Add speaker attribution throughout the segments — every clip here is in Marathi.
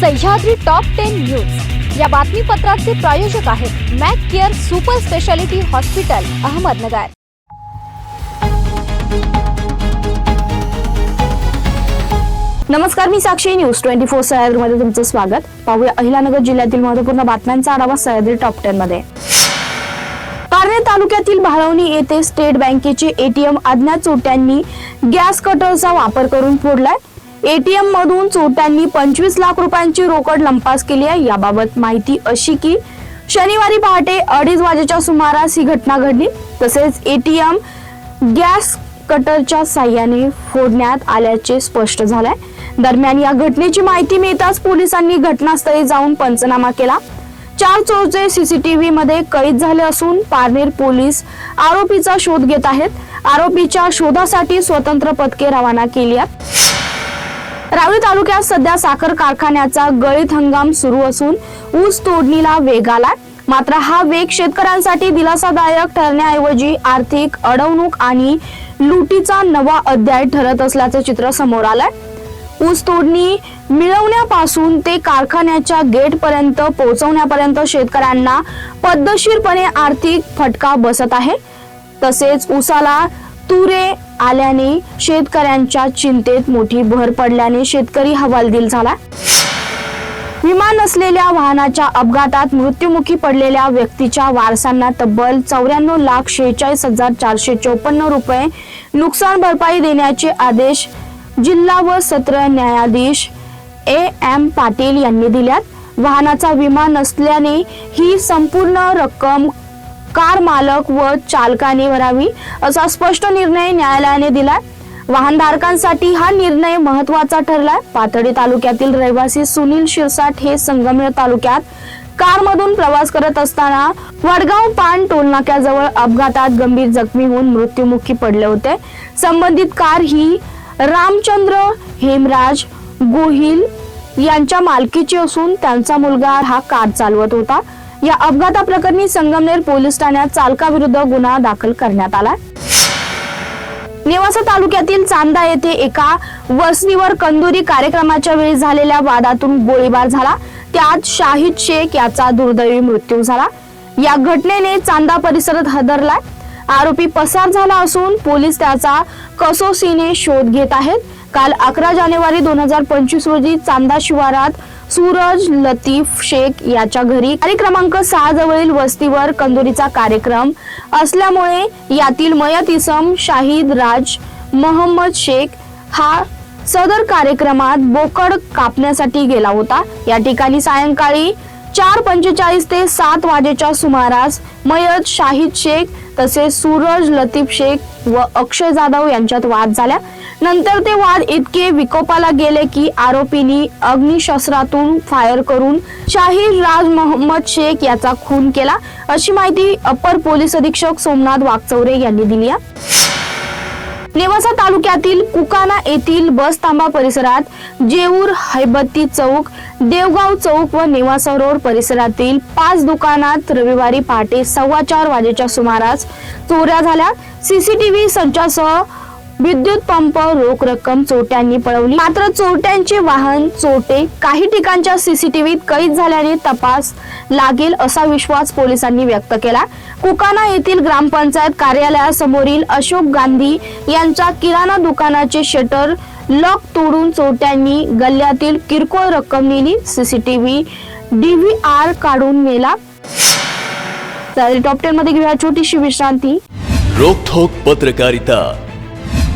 Speaker 1: सह्याद्री टॉप टेन न्यूज या बातमीपत्राचे प्रायोजक आहेत Mac care super speciality hospital Ahmednagar.
Speaker 2: नमस्कार मी साक्षी न्यूज ट्वेंटी फोर सह्याद्रीमध्ये तुमचं स्वागत. पाहूया अहिलानगर जिल्ह्यातील महत्त्वपूर्ण बातम्यांचा आढावा सह्याद्री टॉप टेन मध्ये. पारनेर तालुक्यातील भाळवणी येथे स्टेट बँकेचे एटीएम अज्ञात चोट्यांनी गॅस कटरचा वापर करून फोडलाय. एटीएम मधून चोरट्यांनी पंचवीस लाख रुपयांची रोकड लंपास केली आहे. याबाबत माहिती अशी की शनिवारी पहाटे अडीच वाजेच्या सुमारास ही घटना घडली. तसेच एटीएम गॅस कटरच्या साह्याने फोडण्यात आल्याचे स्पष्ट झालंय. दरम्यान या घटनेची माहिती मिळताच पोलिसांनी घटनास्थळी जाऊन पंचनामा केला. चार चोरचे सीसीटीव्ही मध्ये कैद झाले असून पारनेर पोलीस आरोपीचा शोध घेत आहेत. आरोपीच्या शोधासाठी स्वतंत्र पथके रवाना केली आहेत. रावळी तालुक्यात सध्या साखर कारखान्याचा गळीत हंगाम सुरू असून ऊस तोडणीला वेग आलाय. मात्र हा वेग शेतकऱ्यांसाठी दिलासादायक ठरण्याऐवजी आर्थिक अडवणूक आणि लुटीचा नवा अध्याय ठरत असल्याचं चित्र समोर आलंय. ऊस तोडणी मिळवण्यापासून ते कारखान्याच्या गेटपर्यंत पोहोचवण्यापर्यंत शेतकऱ्यांना पद्धतशीरपणे आर्थिक फटका बसत आहे. तसेच ऊसाला तुरे आल्याने शेतकऱ्यांच्या चिंतेत मोठी भर पडल्याने शेतकरी हवालदिल झाला. विमान नसलेल्या वाहनाच्या अपघातात मृत्युमुखी पडलेल्या व्यक्तीच्या वारसांना तब्बल चौऱ्याण्णव लाख शेहेचाळीस हजार चारशे चोपन्न रुपये नुकसान भरपाई देण्याचे आदेश जिल्हा व सत्र न्यायाधीश ए एम पाटील यांनी दिल्यात. वाहनाचा विमा नसल्याने ही संपूर्ण रक्कम कार मालक व चालकाने भरावी असा स्पष्ट निर्णय न्यायालयाने दिलाय. वाहनधारकांसाठी हा निर्णय महत्त्वाचा ठरलाय. पाथर्डी तालुक्यातील रहिवासी सुनील शिरसाट हे संगमेर तालुक्यात कारमधून प्रवास करत असताना वडगाव पान टोलनाक्याजवळ अपघातात गंभीर जखमी होऊन मृत्युमुखी पडले होते. संबंधित कार ही रामचंद्र हेमराज गोहिल यांच्या मालकीची असून त्यांचा मुलगा हा कार चालवत होता. या अपघाताप्रकरणी संगमनेर पोलीस ठाण्यात चालकाविरुद्ध गुन्हा दाखल करण्यात आला नेवासा तालुक्यातील चांदा येथे एका वसनीवर कंदुरी कार्यक्रमाच्या वेळी झालेल्या वादातून गोळीबार झाला. त्यात शाहिद शेख याचा दुर्दैवी मृत्यू झाला. या घटनेने चांदा परिसरात हादरलाय. आरोपी पसार झाला असून पोलीस त्याचा कसोसीने शोध घेत आहेत. काल अकरा जानेवारी दोन हजार पंचवीस रोजी चांदा शिवारात सूरज लतीफ शेख याच्या घरी आणि क्रमांक सहा जवळील वस्तीवर कंदुरीचा कार्यक्रम असल्यामुळे यातील मयत इसम शाहिद राज मोहम्मद शेख हा सदर कार्यक्रमात बोकड कापण्यासाठी गेला होता. या ठिकाणी सायंकाळी चार पंचेचाळीस ते सात वाजेच्या सुमारास मयत शाहिद शेख तसेच सूरज लतीफ शेख व अक्षय जाधव यांच्यात वाद झाल्या नंतर ते वाद इतके विकोपाला गेले की आरोपींनी अग्निशस्त्रातून फायर करून शाहीर राज मोहम्मद शेख याचा खून केला. अशी माहिती अप्पर पोलीस अधीक्षक सोमनाथ वागचौरे यांनी दिली आहे. नेवासा तालुक्यातील कुकाना येथील बस थांबा परिसरात जेऊर हैबत्ती चौक देवगाव चौक व नेवासा रोड परिसरातील पाच दुकानात रविवारी पहाटे सव्वा चार वाजेच्या सुमारास चोऱ्या झाल्या. सीसीटीव्ही संचासह विद्युत पंप रोख रक्कम चोट्यांनी पळवली. मात्र चोरट्यांचे वाहन चोटे काही ठिकाणच्या सीसीटीव्हीत कैद झाल्याने तपास लागेल असा विश्वास पोलिसांनी व्यक्त केला. कुकाना येथील ग्रामपंचायत कार्यालयासमोरील अशोक गांधी यांच्या किराणा दुकानाचे शटर लॉक तोडून चोरट्यांनी गल्ल्यातील किरकोळ रक्कम नेली. सीसीटीव्ही डीव्हीआर काढून नेला. तर टॉप टेन मध्ये घेऊया छोटीशी विश्रांती.
Speaker 3: रोखोक पत्रकारिता.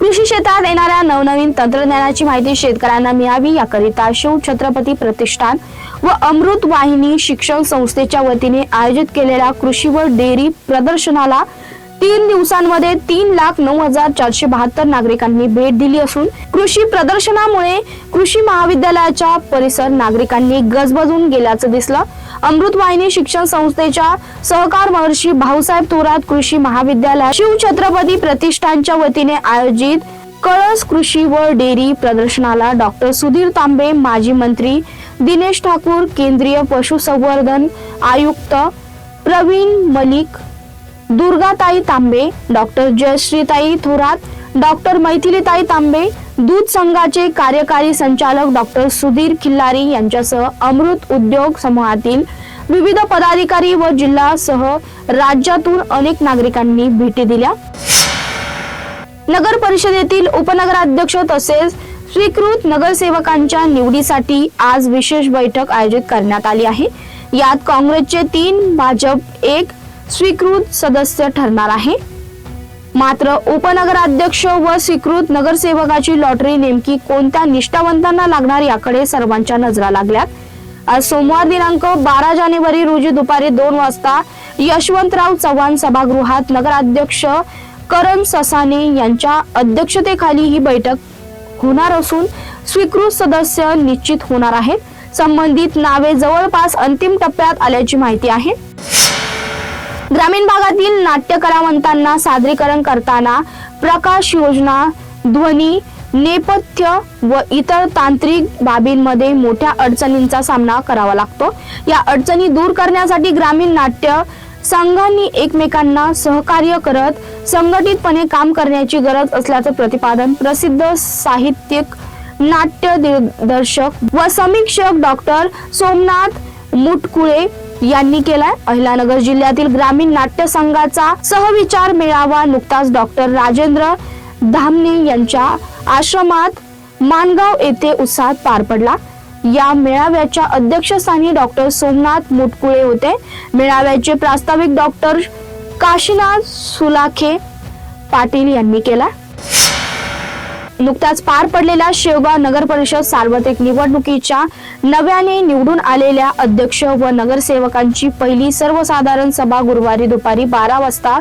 Speaker 2: कृषी क्षेत्रात येणाऱ्या नवनवीन तंत्रज्ञानाची माहिती शेतकऱ्यांना मिळावी याकरिता शिव छत्रपती प्रतिष्ठान व अमृत वाहिनी शिक्षण संस्थेच्या वतीने आयोजित केलेल्या कृषी व डेअरी प्रदर्शनाला तीन दिवसांमध्ये तीन लाख नऊ हजार चारशे बहात्तर नागरिकांनी भेट दिली असून कृषी प्रदर्शनामुळे कृषी महाविद्यालयाचा परिसर नागरिकांनी गजबजून गेल्याचं दिसलं. अमृतवाहिनी शिक्षण संस्थेच्या सहकार महर्षी भाऊसाहेब थोरात कृषी महाविद्यालय शिवछत्रपती प्रतिष्ठानच्या वतीने आयोजित कळस कृषी व डेअरी प्रदर्शनाला डॉक्टर सुधीर तांबे माजी मंत्री दिनेश ठाकूर केंद्रीय पशुसंवर्धन आयुक्त प्रवीण मलिक दुर्गाताई तांबे डॉक्टर जयश्रीताई थोरात डॉक्टर मैथिलीताई तांबे दूध संघाचे कार्यकारी संचालक डॉक्टर सुधीर खिल्लारी यांच्यासह अमृत उद्योग समूहातील विविध पदाधिकारी व जिल्हासह राज्यातून अनेक नागरिकांनी भेटी दिल्या. नगर परिषदेतील उपनगराध्यक्ष तसेच स्वीकृत नगरसेवकांच्या निवडीसाठी आज विशेष बैठक आयोजित करण्यात आली आहे. यात काँग्रेसचे तीन भाजप एक स्वीकृत सदस्य ठरणार आहे. मात्र उपनगराध्यक्ष व स्वीकृत नगरसेवकाची लॉटरी नेमकी कोणत्या निष्ठावंतांना लागणार याकडे सर्वांच्या नजरा लागल्यात. आज सोमवार दिनांक बारा जानेवारी रोजी दुपारी दोन वाजता यशवंतराव चव्हाण सभागृहात नगराध्यक्ष करण ससाने यांच्या अध्यक्षतेखाली ही बैठक होणार असून स्वीकृत सदस्य निश्चित होणार आहेत. संबंधित नावे जवळपास अंतिम टप्प्यात आल्याची माहिती आहे. ग्रामीण भागातील नाट्य कलावंतांना सादरीकरण करताना प्रकाश योजना ध्वनी नेपथ्य व इतर तांत्रिक बाबींमध्ये मोठ्या अडचणींचा सामना करावा लागतो. या अडचणी दूर करण्यासाठी ग्रामीण नाट्य संघांनी एकमेकांना सहकार्य करत संघटितपणे काम करण्याची गरज असल्याचं प्रतिपादन प्रसिद्ध साहित्यिक नाट्य दिग्दर्शक व समीक्षक डॉक्टर सोमनाथ मुटकुळे यांनी केलाय. अहिलानगर जिल्ह्यातील ग्रामीण नाट्य संघाचा सहविचार मेळावा नुकताच डॉक्टर राजेंद्र धामणे यांच्या आश्रमात मानगाव येथे उत्साहात पार पडला. या मेळाव्याच्या अध्यक्षस्थानी डॉक्टर सोमनाथ मुटकुळे होते. मेळाव्याचे प्रास्ताविक डॉक्टर काशीनाथ सुलाखे पाटील यांनी केला नुकत्याच पार पडलेल्या शेवगाव नगर परिषद सार्वत्रिक निवडणुकीच्या नव्याने निवडून आलेल्या अध्यक्ष व नगरसेवकांची पहिली सर्वसाधारण सभा गुरुवारी दुपारी बारा वाजता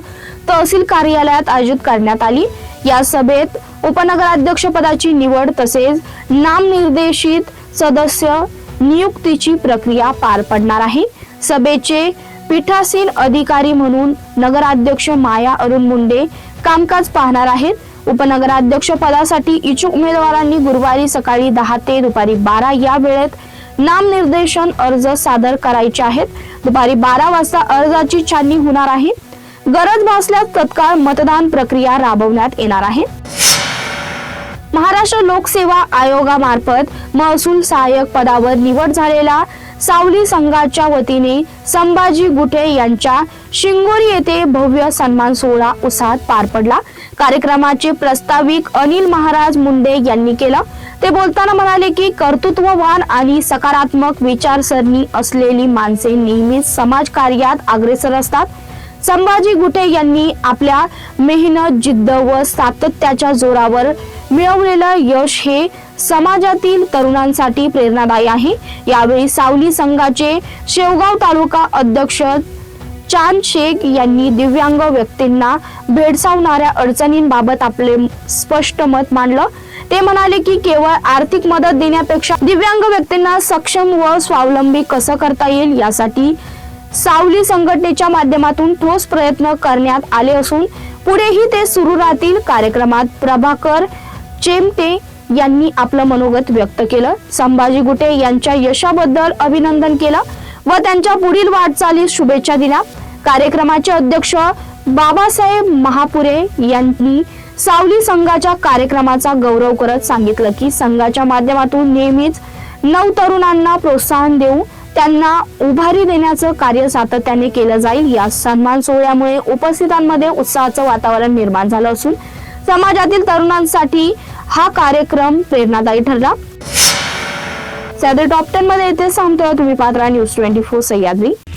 Speaker 2: तहसील कार्यालयात आयोजित करण्यात आली. या सभेत उपनगराध्यक्ष पदाची निवड तसेच नामनिर्देशित सदस्य नियुक्तीची प्रक्रिया पार पडणार आहे. सभेचे पीठासीन अधिकारी म्हणून नगराध्यक्ष माया अरुण मुंडे कामकाज पाहणार आहेत. उपनगराध्यक्ष पदासाठी इच्छुक उमेदवारांनी गुरुवारी सकाळी दहा ते दुपारी बारा या वेळेत नामनिर्देशन अर्ज सादर करायचे आहेत. दुपारी बारा वाजता अर्जाची छाननी होणार आहे. गरज भासल्यास तत्काळ मतदान प्रक्रिया राबवण्यात येणार आहे. महाराष्ट्र लोकसेवा आयोगामार्फत महसूल सहाय्यक पदावर निवड झालेल्या सावली संघाच्या वतीने संभाजी गुठे यांच्या शिंगोरी येथे भव्य सन्मान सोहळा उत्साहात पार पडला. कार्यक्रमाचे प्रस्ताविक अनिल महाराज मुंडे यांनी केलं. ते बोलताना म्हणाले की कर्तृत्ववान आणि सकारात्मक विचारसरणी असलेली माणसे नेहमीच समाज कार्यात अग्रेसर असतात. संभाजी गुटे यांनी आपल्या मेहनत जिद्द व सातत्याच्या जोरावर मिळवलेलं यश हे समाजातील तरुणांसाठी प्रेरणादायी आहे. यावेळी सावली संघाचे शेवगाव तालुका अध्यक्ष चांद शेख यांनी दिव्यांग व्यक्तींना भेडसावणाऱ्या अडचणींबाबत आपले स्पष्ट मत मांडलं. ते म्हणाले की केवळ आर्थिक मदत देण्यापेक्षा दिव्यांग व्यक्तींना सक्षम व स्वावलंबी कसं करता येईल यासाठी सावली संघटनेच्या माध्यमातून ठोस प्रयत्न करण्यात आले असून पुढेही ते सुरू राहतील कार्यक्रमात. प्रभाकर चेमटे यांनी आपलं मनोगत व्यक्त केलं. संभाजी गुटे यांच्या यशाबद्दल अभिनंदन केलं व त्यांच्या पुढील वाटचालीस शुभेच्छा दिल्या. कार्यक्रमाचे अध्यक्ष बाबासाहेब महापुरे यांनी सावली संघाच्या कार्यक्रमाचा गौरव करत सांगितलं की संघाच्या माध्यमातून नेहमीच नऊ तरुणांना प्रोत्साहन देऊ त्यांना उभारी देण्याचं कार्य सातत्याने केलं जाईल. या सन्मान सोहळ्यामुळे उपस्थितांमध्ये उत्साहाचं वातावरण निर्माण झालं असून समाजातील तरुणांसाठी हा कार्यक्रम प्रेरणादायी ठरला. सॅदर टॉप टेन मध्ये येथे सांगतोय तुम्ही Patra news twenty four Sahyadri.